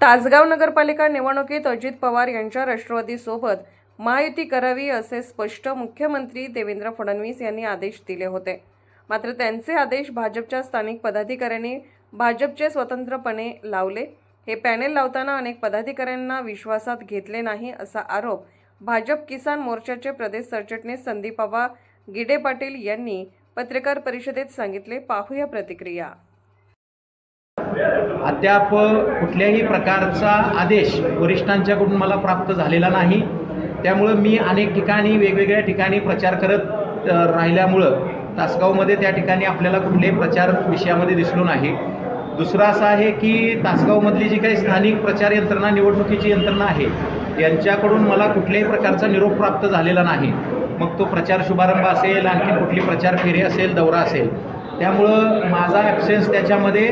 तासगाव नगरपालिका निवडणुकीत अजित पवार यांच्या राष्ट्रवादीसोबत महायुती करावी असे स्पष्ट मुख्यमंत्री देवेंद्र फडणवीस यांनी आदेश दिले होते. मात्र त्यांचे आदेश भाजपच्या स्थानिक पदाधिकाऱ्यांनी भाजपचे स्वतंत्रपणे लावले. हे पॅनेल लावताना अनेक पदाधिकाऱ्यांना विश्वासात घेतले नाही असा आरोप भाजप किसान मोर्चाचे प्रदेश सरचिटणीस संदीपाबा गिडे पाटील यांनी पत्रकार परिषदेत सांगितले. पाहूया प्रतिक्रिया. अद्याप कुठल्याही प्रकारचा आदेश वरिष्ठांच्याकडून मला प्राप्त झालेला नाही. त्यामुळं मी अनेक ठिकाणी वेगवेगळ्या ठिकाणी प्रचार करत राहिल्यामुळं तासगावमध्ये त्या ठिकाणी आपल्याला कुठल्याही प्रचार विषयामध्ये दिसलो नाही. दुसरं असं आहे की तासगावमधली जी काही स्थानिक प्रचार यंत्रणा निवडणुकीची यंत्रणा आहे यांच्याकडून मला कुठल्याही प्रकारचा निरोप प्राप्त झालेला नाही. मग तो प्रचार शुभारंभ असेल आणखी कुठली प्रचार फेरी असेल दौरा असेल. त्यामुळं माझा ॲब्सेन्स त्याच्यामध्ये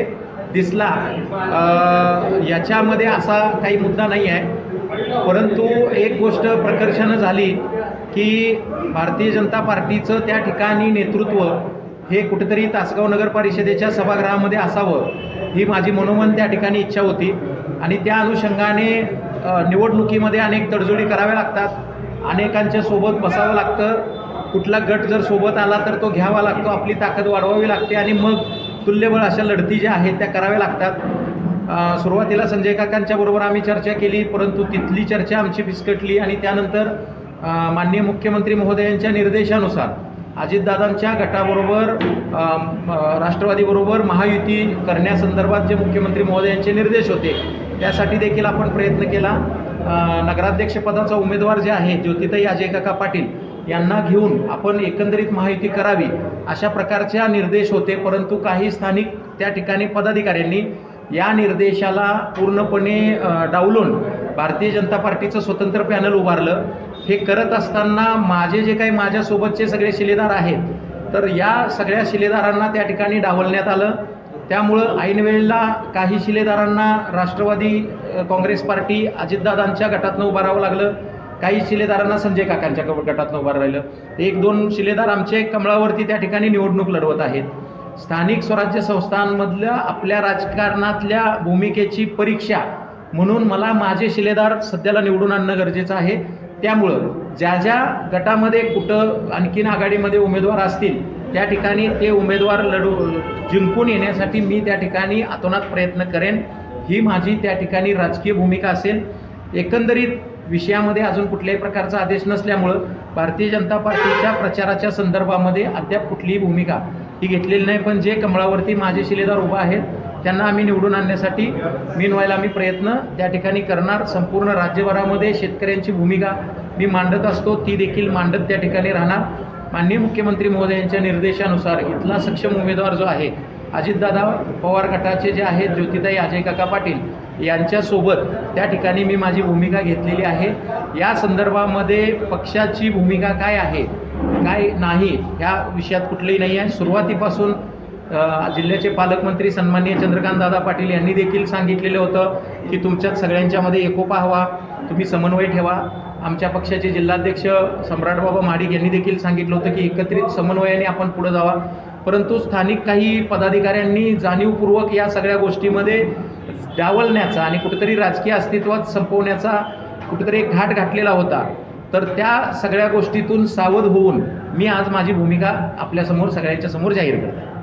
दिसला. याच्यामध्ये असा काही मुद्दा नाही आहे. परंतु एक गोष्ट प्रकर्षानं झाली की भारतीय जनता पार्टीचं त्या ठिकाणी नेतृत्व हे कुठेतरी तासगाव नगर परिषदेच्या सभागृहामध्ये असावं ही माझी मनोमन त्या ठिकाणी इच्छा होती. आणि त्या अनुषंगाने निवडणुकीमध्ये अनेक तडजोडी कराव्या लागतात. अनेकांच्या सोबत बसावं लागतं. कुठला गट जर सोबत आला तर तो घ्यावा लागतो आपली ताकद वाढवावी लागते आणि मग तुल्यबळ अशा लढती ज्या आहेत त्या कराव्या लागतात. सुरुवातीला संजय काकांच्या बरोबर आम्ही चर्चा केली परंतु तिथली चर्चा आमची फिसकटली आणि त्यानंतर माननीय मुख्यमंत्री महोदयांच्या निर्देशानुसार अजितदादांच्या गटाबरोबर राष्ट्रवादीबरोबर महायुती करण्यासंदर्भात जे मुख्यमंत्री महोदयांचे निर्देश होते त्यासाठी देखील आपण प्रयत्न केला. नगराध्यक्षपदाचा उमेदवार जे आहे ज्योतिताई अजय काका पाटील यांना घेऊन आपण एकंदरीत माहिती करावी अशा प्रकारच्या निर्देश होते परंतु काही स्थानिक त्या ठिकाणी पदाधिकाऱ्यांनी या निर्देशाला पूर्णपणे डावलून भारतीय जनता पार्टीचं स्वतंत्र पॅनल उभारलं. हे करत असताना माझे जे काही माझ्यासोबतचे सगळे शिलेदार आहेत तर या सगळ्या शिलेदारांना त्या ठिकाणी डावलण्यात आलं. त्यामुळं ऐनवेळेला काही शिलेदारांना राष्ट्रवादी काँग्रेस पार्टी अजितदादांच्या गटातनं उभारावं लागलं. काही शिलेदारांना संजय काकांच्या ग- गटातनं उभं राहिलं. एक दोन शिलेदार आमचे कमळावरती त्या ठिकाणी निवडणूक लढवत आहेत. स्थानिक स्वराज्य संस्थांमधल्या आपल्या राजकारणातल्या भूमिकेची परीक्षा म्हणून मला माझे शिलेदार सध्याला निवडून आणणं गरजेचं आहे. त्यामुळं ज्या ज्या गटामध्ये कुठं आणखीन आघाडीमध्ये उमेदवार असतील त्या ठिकाणी ते उमेदवार लढू जिंकून येण्यासाठी मी त्या ठिकाणी अतोनात प्रयत्न करेन. ही माझी त्या ठिकाणी राजकीय भूमिका असेल. एकंदरीत विषयामध्ये अजून कुठल्याही प्रकारचा आदेश नसल्यामुळं भारतीय जनता पार्टीच्या प्रचाराच्या संदर्भामध्ये अद्याप कुठलीही भूमिका ही घेतलेली नाही. पण जे कमळावरती माझे शिलेदार उभा आहेत त्यांना आम्ही निवडून आणण्यासाठी मीनवायला आम्ही प्रयत्न त्या ठिकाणी करणार. संपूर्ण राज्यभरामध्ये शेतकऱ्यांची भूमिका मी मांडत असतो ती देखील मांडत त्या ठिकाणी राहणार. माननीय मुख्यमंत्री महोदयांच्या निर्देशानुसार इथला सक्षम उमेदवार जो आहे अजितदादा पवार गटाचे जे आहेत ज्योतिताई अजय काका पाटील यांच्यासोबत त्या ठिकाणी मी माझी भूमिका घेतलेली आहे. या संदर्भामध्ये पक्षाची भूमिका काय आहे काय नाही ह्या विषयात कुठलंही नाही आहे. सुरुवातीपासून जिल्ह्याचे पालकमंत्री सन्माननीय चंद्रकांत दादा पाटील यांनी देखील सांगितलेलं होतं की तुमच्यात सगळ्यांच्यामध्ये एकोपा हवा तुम्ही समन्वय ठेवा. आमच्या पक्षाचे जिल्हाध्यक्ष सम्राटबाबा महाडिक यांनी देखील सांगितलं होतं की एकत्रित समन्वयाने आपण पुढे जावा. परंतु स्थानिक काही पदाधिकाऱ्यांनी जाणीवपूर्वक या सगळ्या गोष्टीमध्ये डावलण्याचा आणि कुठेतरी राजकीय अस्तित्वात संपवण्याचा कुठेतरी एक घाट घातलेला होता. तर त्या सगळ्या गोष्टीतून सावध होऊन मी आज माझी भूमिका आपल्यासमोर सगळ्यांच्या समोर जाहीर करतो